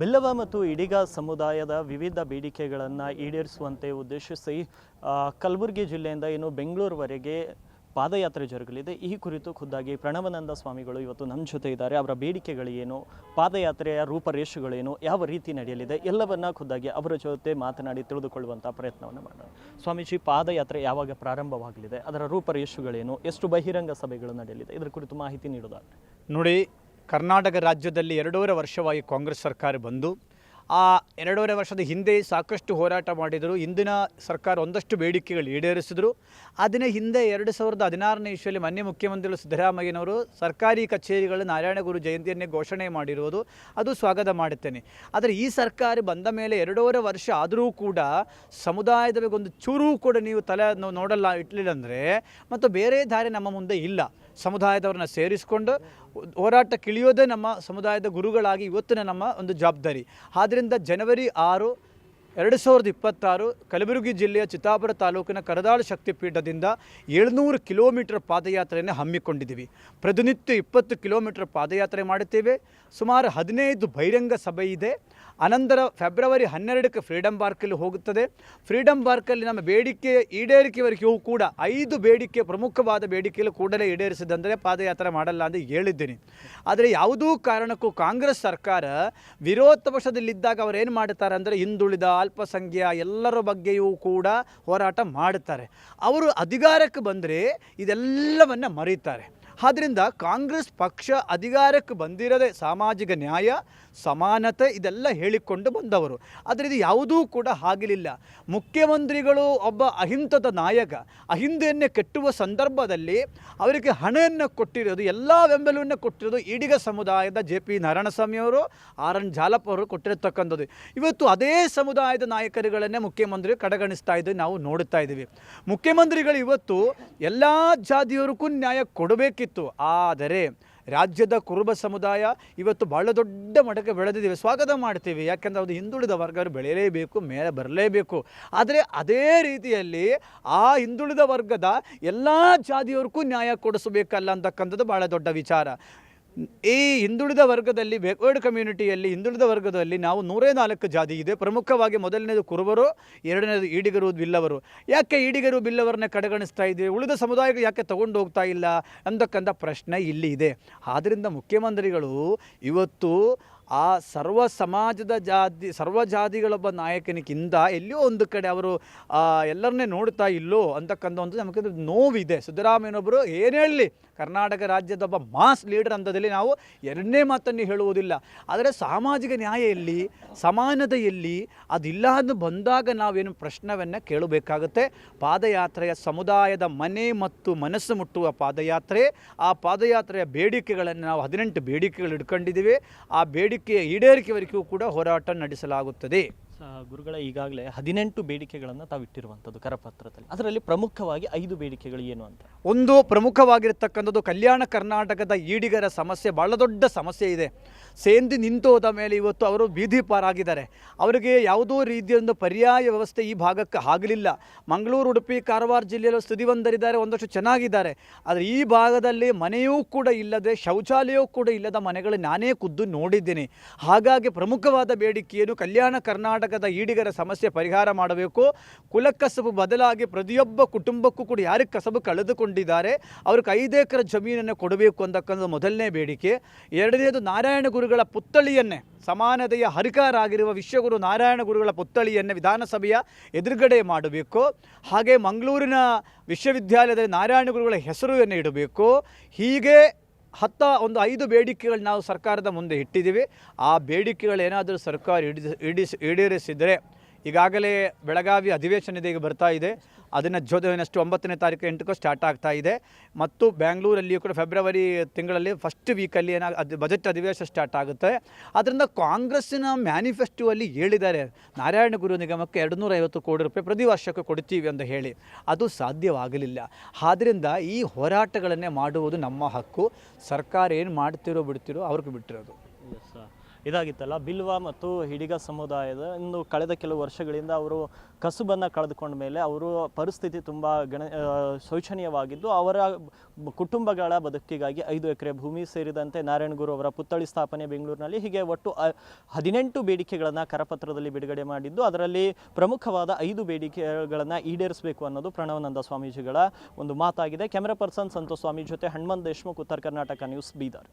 ಬೆಲ್ಲವ ಮತ್ತು ಇಡಿಗ ಸಮುದಾಯದ ವಿವಿಧ ಬೇಡಿಕೆಗಳನ್ನು ಈಡೇರಿಸುವಂತೆ ಉದ್ದೇಶಿಸಿ ಕಲಬುರಗಿ ಜಿಲ್ಲೆಯಿಂದ ಏನು ಬೆಂಗಳೂರುವರೆಗೆ ಪಾದಯಾತ್ರೆ ಜರುಗಲಿದೆ. ಈ ಕುರಿತು ಖುದ್ದಾಗಿ ಪ್ರಣವನಂದ ಸ್ವಾಮಿಗಳು ಇವತ್ತು ನಮ್ಮ ಜೊತೆ ಇದ್ದಾರೆ. ಅವರ ಬೇಡಿಕೆಗಳೇನು, ಪಾದಯಾತ್ರೆಯ ರೂಪರೇಷೆಗಳೇನು, ಯಾವ ರೀತಿ ನಡೆಯಲಿದೆ, ಎಲ್ಲವನ್ನ ಖುದ್ದಾಗಿ ಅವರ ಜೊತೆ ಮಾತನಾಡಿ ತಿಳಿದುಕೊಳ್ಳುವಂಥ ಪ್ರಯತ್ನವನ್ನು ಮಾಡೋಣ. ಸ್ವಾಮೀಜಿ, ಪಾದಯಾತ್ರೆ ಯಾವಾಗ ಪ್ರಾರಂಭವಾಗಲಿದೆ, ಅದರ ರೂಪರೇಷೆಗಳೇನು, ಎಷ್ಟು ಬಹಿರಂಗ ಸಭೆಗಳು ನಡೆಯಲಿದೆ, ಇದರ ಕುರಿತು ಮಾಹಿತಿ ನೀಡೋದಾದರೆ ನೋಡಿ ಕರ್ನಾಟಕ ರಾಜ್ಯದಲ್ಲಿ ಎರಡೂವರೆ ವರ್ಷವಾಗಿ ಕಾಂಗ್ರೆಸ್ ಸರ್ಕಾರ ಬಂದು, ಆ ಎರಡೂವರೆ ವರ್ಷದ ಹಿಂದೆ ಸಾಕಷ್ಟು ಹೋರಾಟ ಮಾಡಿದರು. ಇಂದಿನ ಸರ್ಕಾರ ಒಂದಷ್ಟು ಬೇಡಿಕೆಗಳು ಈಡೇರಿಸಿದರು. ಅದನ್ನ ಹಿಂದೆ ಎರಡು ಸಾವಿರದ ಹದಿನಾರನೇ ಇಶ್ವಲ್ಲಿ ಮಾನ್ಯ ಮುಖ್ಯಮಂತ್ರಿಗಳು ಸಿದ್ದರಾಮಯ್ಯನವರು ಸರ್ಕಾರಿ ಕಚೇರಿಗಳು ನಾರಾಯಣಗುರು ಜಯಂತಿಯನ್ನೇ ಘೋಷಣೆ ಮಾಡಿರುವುದು ಅದು ಸ್ವಾಗತ ಮಾಡುತ್ತೇನೆ. ಆದರೆ ಈ ಸರ್ಕಾರ ಬಂದ ಮೇಲೆ ಎರಡೂವರೆ ವರ್ಷ ಆದರೂ ಕೂಡ ಸಮುದಾಯದ ಒಂದು ಚೂರು ಕೂಡ ನೀವು ತಲೆ ನೋಡಲ್ಲ, ಇಟ್ಲಿಲ್ಲ ಅಂದರೆ, ಮತ್ತು ಬೇರೆ ದಾರಿ ನಮ್ಮ ಮುಂದೆ ಇಲ್ಲ. ಸಮುದಾಯದವ್ರನ್ನ ಸೇರಿಸಿಕೊಂಡು ಹೋರಾಟಕ್ಕಿಳಿಯೋದೇ ನಮ್ಮ ಸಮುದಾಯದ ಗುರುಗಳಾಗಿ ಇವತ್ತಿನ ನಮ್ಮ ಒಂದು ಜವಾಬ್ದಾರಿ. ಆದ್ದರಿಂದ ಜನವರಿ ಆರು ಎರಡು ಸಾವಿರದ ಇಪ್ಪತ್ತಾರು ಕಲಬುರಗಿ ಜಿಲ್ಲೆಯ ಚಿತ್ತಾಪುರ ತಾಲೂಕಿನ ಕರದಾಳು ಶಕ್ತಿಪೀಠದಿಂದ ಏಳ್ನೂರು ಕಿಲೋಮೀಟರ್ ಪಾದಯಾತ್ರೆಯನ್ನು ಹಮ್ಮಿಕೊಂಡಿದ್ದೀವಿ. ಪ್ರತಿನಿತ್ಯ ಇಪ್ಪತ್ತು ಕಿಲೋಮೀಟರ್ ಪಾದಯಾತ್ರೆ ಮಾಡುತ್ತೇವೆ. ಸುಮಾರು ಹದಿನೈದು ಬಹಿರಂಗ ಸಭೆ ಇದೆ. ಅನಂತರ ಫೆಬ್ರವರಿ ಹನ್ನೆರಡಕ್ಕೆ ಫ್ರೀಡಮ್ ಪಾರ್ಕಲ್ಲಿ ಹೋಗುತ್ತದೆ. ಫ್ರೀಡಮ್ ಪಾರ್ಕಲ್ಲಿ ನಮ್ಮ ಬೇಡಿಕೆ ಈಡೇರಿಕೆವರೆಗೂ ಕೂಡ ಐದು ಬೇಡಿಕೆ, ಪ್ರಮುಖವಾದ ಬೇಡಿಕೆಯಲ್ಲಿ ಕೂಡಲೇ ಈಡೇರಿಸಿದಂದರೆ ಪಾದಯಾತ್ರೆ ಮಾಡಲ್ಲ ಅಂತ ಹೇಳಿದ್ದೀನಿ. ಆದರೆ ಯಾವುದೂ ಕಾರಣಕ್ಕೂ ಕಾಂಗ್ರೆಸ್ ಸರ್ಕಾರ ವಿರೋಧ ಪಕ್ಷದಲ್ಲಿದ್ದಾಗ ಅವರೇನು ಏನು ಮಾಡುತ್ತಾರೆ ಅಂದರೆ ಹಿಂದುಳಿದ ಅಲ್ಪಸಂಖ್ಯ ಎಲ್ಲರ ಬಗ್ಗೆಯೂ ಕೂಡ ಹೋರಾಟ ಮಾಡುತ್ತಾರೆ. ಅವರು ಅಧಿಕಾರಕ್ಕೆ ಬಂದರೆ ಇದೆಲ್ಲವನ್ನು ಮರೀತಾರೆ. ಆದ್ದರಿಂದ ಕಾಂಗ್ರೆಸ್ ಪಕ್ಷ ಅಧಿಕಾರಕ್ಕೆ ಬಂದಿರದೆ ಸಾಮಾಜಿಕ ನ್ಯಾಯ, ಸಮಾನತೆ ಇದೆಲ್ಲ ಹೇಳಿಕೊಂಡು ಬಂದವರು. ಆದರೆ ಇದು ಯಾವುದೂ ಕೂಡ ಆಗಲಿಲ್ಲ. ಮುಖ್ಯಮಂತ್ರಿಗಳು ಒಬ್ಬ ಅಹಿಂಸದ ನಾಯಕ, ಅಹಿಂದೆಯನ್ನೇ ಕೆಟ್ಟುವ ಸಂದರ್ಭದಲ್ಲಿ ಅವರಿಗೆ ಹಣವನ್ನು ಕೊಟ್ಟಿರೋದು, ಎಲ್ಲ ಬೆಂಬಲವನ್ನು ಕೊಟ್ಟಿರೋದು ಈಡಿಗ ಸಮುದಾಯದ ಜೆ ಪಿ ನಾರಾಯಣಸ್ವಾಮಿಯವರು ಆರ್ ಎನ್ ಜಾಲಪ್ಪ ಅವರು ಕೊಟ್ಟಿರತಕ್ಕಂಥದ್ದು. ಇವತ್ತು ಅದೇ ಸಮುದಾಯದ ನಾಯಕರುಗಳನ್ನೇ ಮುಖ್ಯಮಂತ್ರಿ ಕಡೆಗಣಿಸ್ತಾ ಇದ್ದು ನಾವು ನೋಡುತ್ತಾ ಇದ್ದೀವಿ. ಮುಖ್ಯಮಂತ್ರಿಗಳು ಇವತ್ತು ಎಲ್ಲ ಜಾತಿಯವರಿಗೂ ನ್ಯಾಯ ಕೊಡಬೇಕಿತ್ತು. ಆದರೆ ರಾಜ್ಯದ ಕುರುಬ ಸಮುದಾಯ ಇವತ್ತು ಭಾಳ ದೊಡ್ಡ ಮಟ್ಟಕ್ಕೆ ಬೆಳೆದಿದ್ದೀವಿ ಸ್ವಾಗತ ಮಾಡ್ತೀವಿ. ಯಾಕೆಂದರೆ ಅದು ಹಿಂದುಳಿದ ವರ್ಗರು ಬೆಳೆಯಲೇಬೇಕು ಮೇಲೆ ಬರಲೇಬೇಕು. ಆದರೆ ಅದೇ ರೀತಿಯಲ್ಲಿ ಆ ಹಿಂದುಳಿದ ವರ್ಗದ ಎಲ್ಲ ಜಾತಿಯವ್ರಿಗೂ ನ್ಯಾಯ ಕೊಡಿಸಬೇಕಲ್ಲ ಅಂತಕ್ಕಂಥದ್ದು ಭಾಳ ದೊಡ್ಡ ವಿಚಾರ. ಈ ಹಿಂದುಳಿದ ವರ್ಗದಲ್ಲಿ ಬೇಕ್ವರ್ಡ್ ಕಮ್ಯುನಿಟಿಯಲ್ಲಿ ಹಿಂದುಳಿದ ವರ್ಗದಲ್ಲಿ ನಾವು ನೂರೇ ನಾಲ್ಕು ಜಾತಿ ಇದೆ. ಪ್ರಮುಖವಾಗಿ ಮೊದಲನೇದು ಕುರುಬರು, ಎರಡನೇದು ಈಡಿಗರು, ಬಿಲ್ಲವರು. ಯಾಕೆ ಈಡಿಗರು, ಬಿಲ್ಲವರನ್ನ ಕಡೆಗಣಿಸ್ತಾ ಇದ್ದೀವಿ ಉಳಿದ ಸಮುದಾಯಕ್ಕೆ ಯಾಕೆ ತಗೊಂಡು ಹೋಗ್ತಾ ಇಲ್ಲ? ಅಂತಕ್ಕಂಥ ಪ್ರಶ್ನೆ ಇಲ್ಲಿ ಇದೆ. ಆದ್ದರಿಂದ ಮುಖ್ಯಮಂತ್ರಿಗಳು ಇವತ್ತು ಆ ಸರ್ವ ಸಮಾಜದ ಜಾತಿ, ಸರ್ವ ಜಾತಿಗಳೊಬ್ಬ ನಾಯಕನಿಗಿಂತ ಎಲ್ಲಿಯೋ ಒಂದು ಕಡೆ ಅವರು ಎಲ್ಲರನ್ನೇ ನೋಡ್ತಾ ಇಲ್ಲೋ ಅಂತಕ್ಕಂಥ ಒಂದು ನಮಗೆ ನೋವಿದೆ. ಸಿದ್ದರಾಮಯ್ಯನೊಬ್ಬರು ಏನು ಹೇಳಲಿ? ಕರ್ನಾಟಕ ರಾಜ್ಯದ ಒಬ್ಬ ಮಾಸ್ ಲೀಡರ್ ಅಂತದಲ್ಲಿ ನಾವು ಎರಡನೇ ಮಾತನ್ನು ಹೇಳುವುದಿಲ್ಲ. ಆದರೆ ಸಾಮಾಜಿಕ ನ್ಯಾಯ ಎಲ್ಲಿ, ಸಮಾನತೆ ಎಲ್ಲಿ, ಅದಿಲ್ಲ ಅಂದು ಬಂದಾಗ ನಾವೇನು ಪ್ರಶ್ನವನ್ನು ಕೇಳಬೇಕಾಗುತ್ತೆ. ಪಾದಯಾತ್ರೆಯ ಸಮುದಾಯದ ಮನೆ ಮತ್ತು ಮನಸ್ಸು ಮುಟ್ಟುವ ಪಾದಯಾತ್ರೆ, ಆ ಪಾದಯಾತ್ರೆಯ ಬೇಡಿಕೆಗಳನ್ನು ನಾವು ಹದಿನೆಂಟು ಬೇಡಿಕೆಗಳು ಇಟ್ಕೊಂಡಿದ್ದೀವಿ ಆ ಬೇಡಿಕೆಯ ಈಡೇರಿಕೆವರೆಗೂ ಕೂಡ ಹೋರಾಟ ನಡೆಸಲಾಗುತ್ತದೆ. ಗುರುಗಳ, ಈಗಾಗಲೇ ಹದಿನೆಂಟು ಬೇಡಿಕೆಗಳನ್ನು ತಾವು ಇಟ್ಟಿರುವಂಥದ್ದು ಕರಪತ್ರದಲ್ಲಿ. ಅದರಲ್ಲಿ ಪ್ರಮುಖವಾಗಿ ಐದು ಬೇಡಿಕೆಗಳು ಏನು ಅಂತ? ಒಂದು ಪ್ರಮುಖವಾಗಿರ್ತಕ್ಕಂಥದ್ದು ಕಲ್ಯಾಣ ಕರ್ನಾಟಕದ ಈಡಿಗರ ಸಮಸ್ಯೆ, ಬಹಳ ದೊಡ್ಡ ಸಮಸ್ಯೆ ಇದೆ. ಸೇಂದಿ ನಿಂತು ಹೋದ ಮೇಲೆ ಇವತ್ತು ಅವರು ಬೀದಿ ಪಾರಾಗಿದ್ದಾರೆ. ಅವರಿಗೆ ಯಾವುದೋ ರೀತಿಯೊಂದು ಪರ್ಯಾಯ ವ್ಯವಸ್ಥೆ ಈ ಭಾಗಕ್ಕೆ ಆಗಲಿಲ್ಲ. ಮಂಗಳೂರು, ಉಡುಪಿ, ಕಾರವಾರ ಜಿಲ್ಲೆಯಲ್ಲೂ ಸ್ಥಿತಿವಂದರಿದ್ದಾರೆ ಒಂದಷ್ಟು ಚೆನ್ನಾಗಿದ್ದಾರೆ. ಆದರೆ ಈ ಭಾಗದಲ್ಲಿ ಮನೆಯೂ ಕೂಡ ಇಲ್ಲದೆ, ಶೌಚಾಲಯವೂ ಕೂಡ ಇಲ್ಲದ ಮನೆಗಳು ನಾನೇ ಖುದ್ದು ನೋಡಿದ್ದೀನಿ. ಹಾಗಾಗಿ ಪ್ರಮುಖವಾದ ಬೇಡಿಕೆಯನ್ನು ಕಲ್ಯಾಣ ಕರ್ನಾಟಕದ ಈಡಿಗರ ಸಮಸ್ಯೆ ಪರಿಹಾರ ಮಾಡಬೇಕು. ಕುಲಕಸಬು ಬದಲಾಗಿ ಪ್ರತಿಯೊಬ್ಬ ಕುಟುಂಬಕ್ಕೂ ಕೂಡ ಯಾರು ಕಸಬು ಕಳೆದುಕೊಂಡಿದ್ದಾರೆ? ಅವ್ರಿಗೆ ಐದು ಎಕರೆ ಜಮೀನನ್ನು ಕೊಡಬೇಕು ಅಂತಕ್ಕಂಥ ಮೊದಲನೇ ಬೇಡಿಕೆ. ಎರಡನೇದು ನಾರಾಯಣ ಗುರುಗಳ ಪುತ್ಥಳಿಯನ್ನೇ, ಸಮಾನತೆಯ ಹರಿಕಾರ ಆಗಿರುವ ವಿಶ್ವಗುರು ನಾರಾಯಣ ಗುರುಗಳ ಪುತ್ಥಳಿಯನ್ನು ವಿಧಾನಸಭೆಯ ಎದುರುಗಡೆ ಮಾಡಬೇಕು. ಹಾಗೆ ಮಂಗಳೂರಿನ ವಿಶ್ವವಿದ್ಯಾಲಯದಲ್ಲಿ ನಾರಾಯಣ ಗುರುಗಳ ಹೆಸರನ್ನು ಇಡಬೇಕು. ಹೀಗೆ ಹತ್ತ ಒಂದು ಐದು ಬೇಡಿಕೆಗಳು ನಾವು ಸರ್ಕಾರದ ಮುಂದೆ ಇಟ್ಟಿದ್ದೀವಿ. ಆ ಬೇಡಿಕೆಗಳೇನಾದರೂ ಸರ್ಕಾರ ಈಡೇರಿಸಿದರೆ ಈಗಾಗಲೇ ಬೆಳಗಾವಿ ಅಧಿವೇಶನ ಈಗ ಬರ್ತಾ ಇದೆ. ಅದನ್ನು ಜೊತೆ ಒಂಬತ್ತನೇ ತಾರೀಕು ಎಂಟಕ್ಕೂ ಸ್ಟಾರ್ಟ್ ಆಗ್ತಾ ಇದೆ. ಮತ್ತು ಬ್ಯಾಂಗ್ಳೂರಲ್ಲಿಯೂ ಕೂಡ ಫೆಬ್ರವರಿ ತಿಂಗಳಲ್ಲಿ ಫಸ್ಟ್ ವೀಕಲ್ಲಿ ಏನಾಗ, ಅದು ಬಜೆಟ್ ಅಧಿವೇಶನ ಸ್ಟಾರ್ಟ್ ಆಗುತ್ತೆ. ಅದರಿಂದ ಕಾಂಗ್ರೆಸ್ಸಿನ ಮ್ಯಾನಿಫೆಸ್ಟೋಲ್ಲಿ ಹೇಳಿದ್ದಾರೆ. ನಾರಾಯಣ ಗುರು ನಿಗಮಕ್ಕೆ ಎರಡು ನೂರ ಐವತ್ತು ಕೋಟಿ ರೂಪಾಯಿ ಪ್ರತಿ ವರ್ಷಕ್ಕೆ ಕೊಡ್ತೀವಿ ಅಂತ ಹೇಳಿ. ಅದು ಸಾಧ್ಯವಾಗಲಿಲ್ಲ. ಆದ್ದರಿಂದ ಈ ಹೋರಾಟಗಳನ್ನೇ ಮಾಡುವುದು ನಮ್ಮ ಹಕ್ಕು. ಸರ್ಕಾರ ಏನು ಮಾಡ್ತಿರೋ ಬಿಡ್ತಿರೋ ಅವ್ರಿಗೆ ಬಿಟ್ಟಿರೋದು. ಇದಾಗಿತ್ತಲ್ಲ. ಬಿಲ್ವ ಮತ್ತು ಹಿಡಿಗ ಸಮುದಾಯದ ಇನ್ನು ಕಳೆದ ಕೆಲವು ವರ್ಷಗಳಿಂದ ಅವರು ಕಸುಬನ್ನು ಕಳೆದುಕೊಂಡ ಮೇಲೆ ಅವರು ಪರಿಸ್ಥಿತಿ ತುಂಬ ಗಣ ಶೋಚನೀಯವಾಗಿದ್ದು ಅವರ ಕುಟುಂಬಗಳ ಬದುಕಿಗಾಗಿ ಐದು ಎಕರೆ ಭೂಮಿ ಸೇರಿದಂತೆ ನಾರಾಯಣಗುರು ಅವರ ಪುತ್ಥಳಿ ಸ್ಥಾಪನೆ ಬೆಂಗಳೂರಿನಲ್ಲಿ ಹೀಗೆ ಒಟ್ಟು ಹದಿನೆಂಟು ಬೇಡಿಕೆಗಳನ್ನು ಕರಪತ್ರದಲ್ಲಿ ಬಿಡುಗಡೆ ಮಾಡಿದ್ದು. ಅದರಲ್ಲಿ ಪ್ರಮುಖವಾದ ಐದು ಬೇಡಿಕೆಗಳನ್ನು ಈಡೇರಿಸಬೇಕು ಅನ್ನೋದು ಪ್ರಣವನಂದ ಸ್ವಾಮೀಜಿಗಳ ಒಂದು ಮಾತಾಗಿದೆ. ಕ್ಯಾಮೆರಾ ಪರ್ಸನ್ ಸಂತೋಷ್ ಸ್ವಾಮಿ ಜೊತೆ ಹನುಮಂತ್ ದೇಶ್ಮುಖ್, ಉತ್ತರ ಕರ್ನಾಟಕ ನ್ಯೂಸ್ ಬೀದರ್.